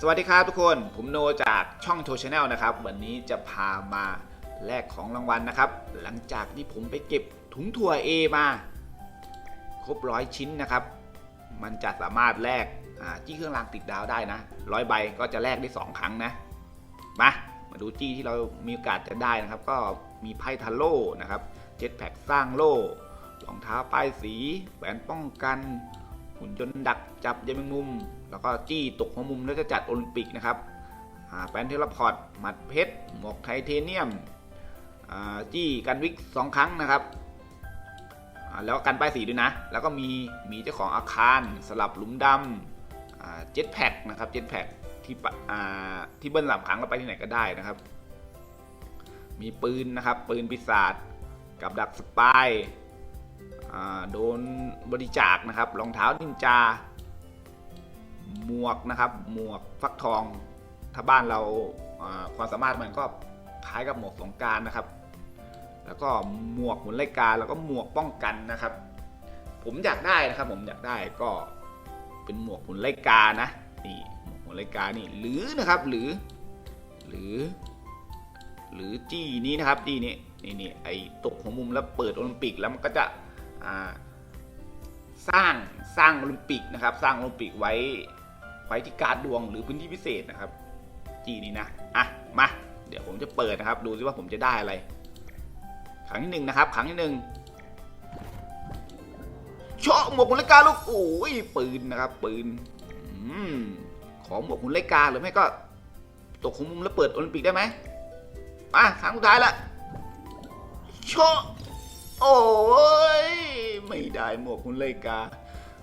สวัสดีครับทุกคน ผมโนจากช่องโชว์ชาแนลนะครับ วันนี้จะพามาแลกของรางวัลนะครับ หลังจากที่ผมไปเก็บถุงถั่ว A มา ครบร้อยชิ้นนะครับ มันจะสามารถแลกจี้เครื่องรางติดดาวได้นะร้อยใบก็จะแลกได้ 2 ครั้งนะ มา มาดูจี้ที่เรามีโอกาสจะได้นะครับ ก็มีไพ่ทาโร่นะครับ เจ็ตแพ็กสร้างโล่รองเท้าป้ายสีแหวนป้องกัน หุ่นยนต์ดักจับยามงมุม แล้วก็จี้ตกหัวมุมแล้วจะจัดโอลิมปิกนะครับแปนเทลพอร์ตหมัดเพชรหมวกไทเทเนียมจี้กันวิกสองครั้งนะครับ แล้วกันป้ายสีด้วยนะ แล้วก็มีมีเจ้าของอาคารสลับหลุมดำเจ็ตแพ็กนะครับเจ็ตแพ็กที่ที่เบิ้ลสามครั้งแล้วไปที่ไหนก็ได้นะครับ มีปืนนะครับ ปืนปีศาจกับดักสปาย โดนบริจาคนะครับรองเท้านินจา หมวกนะครับ หมวกฟักทอง ถ้าบ้านเราาความสามารถมันก็คล้ายกับหมวกสงการนะครับ แล้วก็หมวกหุ่นไล่กาแล้วก็หมวกป้องกันนะครับ ผมอยากได้นะครับ ผมอยากได้ก็เป็นหมวกหุ่นไล่กานะนี่หมวกหุ่นไล่กานี่หรือนะครับหรือ หรือ หรือจี้นี้นะครับจี้นี้นี่นี่ไอตกหัวมุมแล้วเปิดโอลิมปิกแล้วมันก็จะ สร้างสร้างโอลิมปิกนะครับ สร้างโอลิมปิกไว้ไว้ที่การดดวงหรือพื้นที่พิเศษนะครับจีนี้นะอะมาเดี๋ยวผมจะเปิดนะครับ ดูซิว่าผมจะได้อะไรครั้งที่หนึ่งนะครับครั้งที่หนึ่งเชาะหมวกหุ่นเลกาลูกโอ้ยปืนนะครับ ปืนอขอหมวกหุ่นเลกาหรือไม่ก็ ตกของมุมแล้วเปิดโอลิมปิกได้ไหมมาครั้งสุดท้ายละเชาะ โอ้ยไม่ได้หมวกคุณเลยกา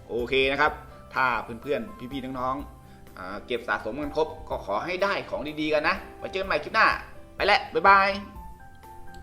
โอเคนะครับ ถ้าเพื่อนๆ พี่ๆ น้องๆอ่าเก็บสะสมกันครบ ก็ขอให้ได้ของดีๆ กันนะ ไว้เจอกันใหม่คลิปหน้า ไปแล้วบ๊ายบาย